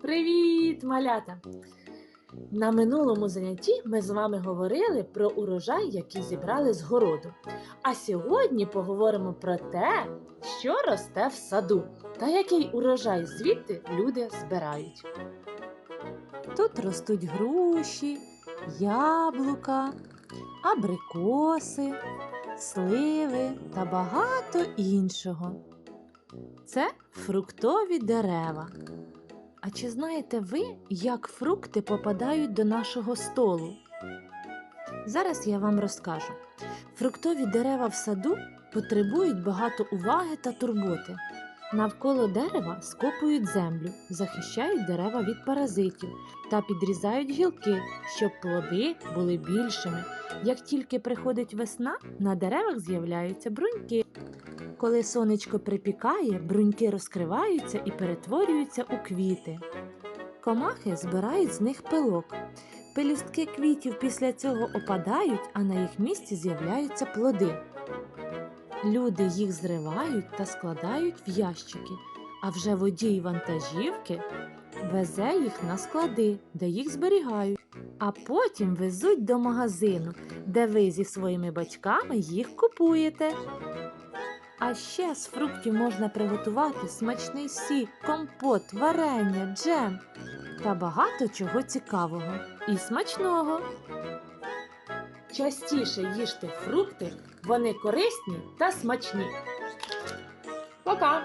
Привіт, малята! На минулому занятті ми з вами говорили про урожай, який зібрали з городу. А сьогодні поговоримо про те, що росте в саду та який урожай звідти люди збирають. Тут ростуть груші, яблука, абрикоси, сливи та багато іншого. Це фруктові дерева. А чи знаєте ви, як фрукти попадають до нашого столу? Зараз я вам розкажу. Фруктові дерева в саду потребують багато уваги та турботи. Навколо дерева скопують землю, захищають дерева від паразитів та підрізають гілки, щоб плоди були більшими. Як тільки приходить весна, на деревах з'являються бруньки. Коли сонечко припікає, бруньки розкриваються і перетворюються у квіти. Комахи збирають з них пилок. Пелюстки квітів після цього опадають, а на їх місці з'являються плоди. Люди їх зривають та складають в ящики, а вже водій вантажівки везе їх на склади, де їх зберігають, а потім везуть до магазину, де ви зі своїми батьками їх купуєте. А ще з фруктів можна приготувати смачний сік, компот, варення, джем та багато чого цікавого і смачного. Частіше їжте фрукти, вони корисні та смачні. Пока!